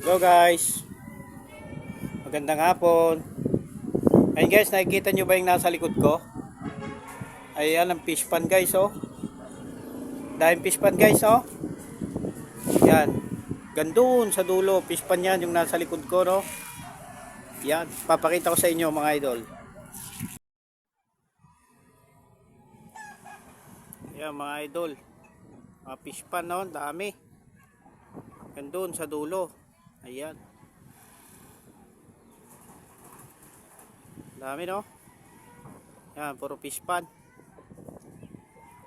Hello guys. Magandang hapon. Ayun guys, nakikita nyo ba yung nasa likod ko? Ayan ang fish pan guys oh. Dahil fish pan guys oh. Yan. Gandun sa dulo, fish pan yan yung nasa likod ko no. Yan, papakita ko sa inyo mga idol. Yan mga idol. Mga fish pan no, dami. Gandun sa dulo. Ayan. Dami no. Yan, puro fish pan.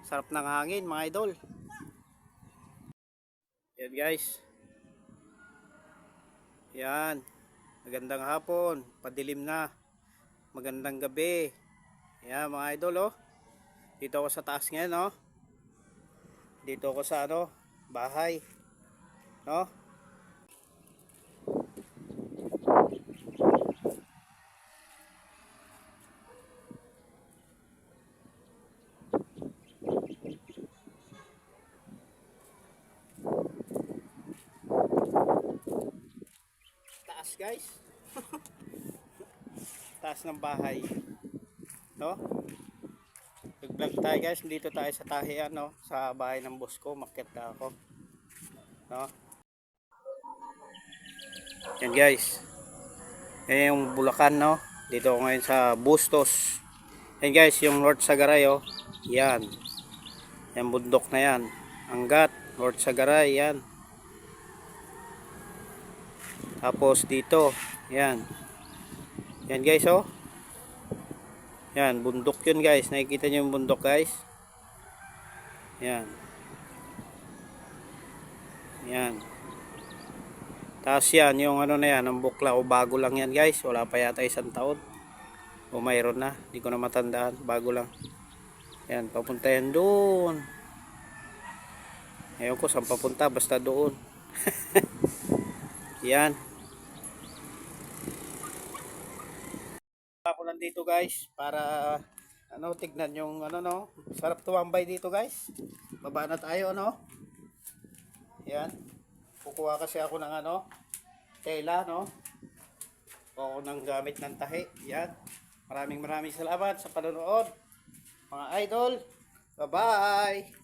Sarap ng hangin mga idol. Yan guys. Yan. Magandang hapon. Padilim na. Magandang gabi. Yan mga idol oh. Dito ako sa taas ngayon oh. Dito ako sa ano, bahay. No? Taas guys. Taas ng bahay. No? Nag-vlog tayo guys. Dito tayo sa tahian no? Sa bahay ng boss ko. Makit ako. No? Yan guys. Yan yung Bulacan no. Dito ako ngayon sa Bustos. Yan guys, yung North Sagaray oh. Yan. Yan bundok na yan. Anggat, North Sagaray, yan. Tapos dito, yan. Yan guys oh. Yan, bundok yun guys. Nakikita niyo yung bundok guys. Yan. Yan. Tapos yan, yung ano na yan, ang bukla o bago lang yan guys. Wala pa yata isang taon. O mayroon na. Hindi ko na matandaan. Bago lang. Yan, papunta yan doon. Ayaw ko saan papunta. Basta doon. yan. Ako nandito guys para ano tignan yung ano no. Sarap tumambay dito guys. Baba na tayo ano. Yan. Kukuha kasi ako ng ano tela no. O ng gamit ng tahi. Yan. Maraming maraming salamat sa panonood. Mga idol. Bye-bye.